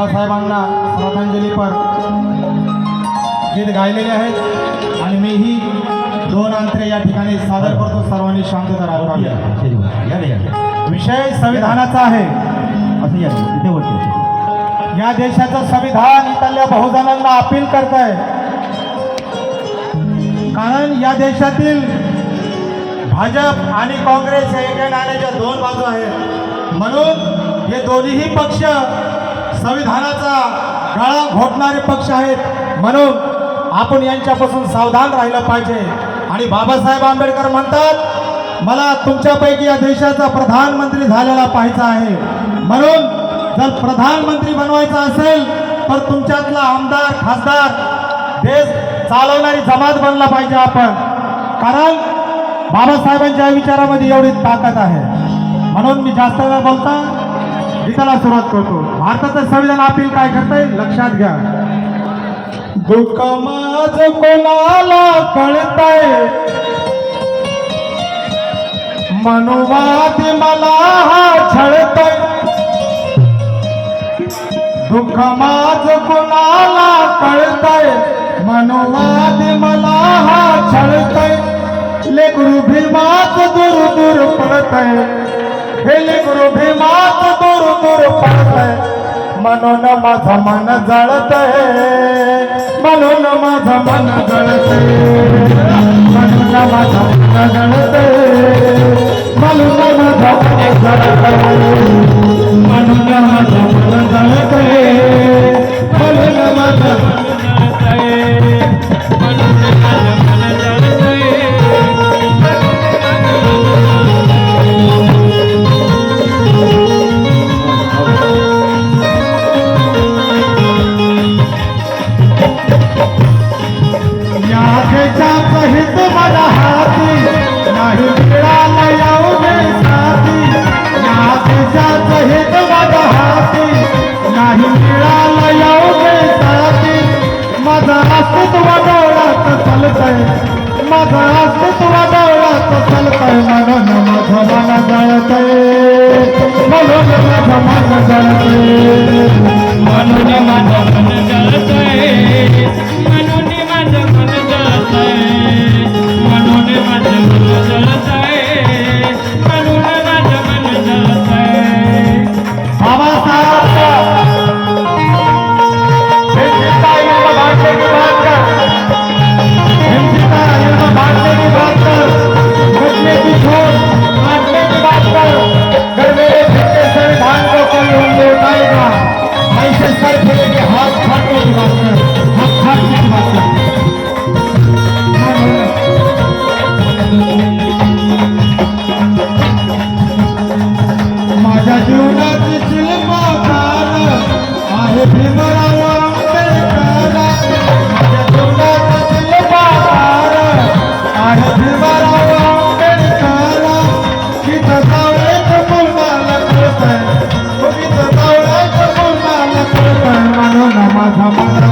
बाबासाहेबांना श्रद्धांजलीपर गीत गायलेले आहेत. आणि मीही दोन अंतरे या ठिकाणी सादर करतो. सर्वांनी शांतता राखावी. या विषय संविधानाचा आहे. या देशाचं संविधान इथल्या बहुजनांना अपील करत आहे कारण या देशातील भाजप आणि काँग्रेस या नाण्याच्या दोन बाजू आहेत. म्हणून हे दोन्हीही पक्ष संविधानाचा गळा घोटणारे पक्ष आहेत म्हणून आपण यांच्यापासून सावधान राहिलं पाहिजे. आणि बाबासाहेब आंबेडकर म्हणतात मला तुमच्यापैकी या देशाचा प्रधानमंत्री झालेला पाहायचा आहे. म्हणून जर प्रधानमंत्री बनवायचा असेल तर तुमच्यातला आमदार खासदार देश चालवणारी जमात बनला पाहिजे आपण. कारण बाबासाहेबांच्या विचारामध्ये एवढी ताकद आहे. म्हणून मी जास्त वेळ बोलता. गीताला सुरुवात करतो. भारताचं संविधान अपील काय करतंय? लक्षात घ्या. दुःख माझ कोणाला कळतंय? मनुवाद मला हा छळतय. दुःख माझ कोणाला कळतय? मनुवाद मला हा छळतय. लेकरू भीमात दूर दूर पडतय. हे लेकरू भीमात दूर दूर म्हणून माझं मन जळतय. म्हणून माझं मन जळत म्हणून डोळ्यात चालतंय म्हणून माझं मन जळतंय म्हणून माझं मन जळतंय म्हणून Ramalho.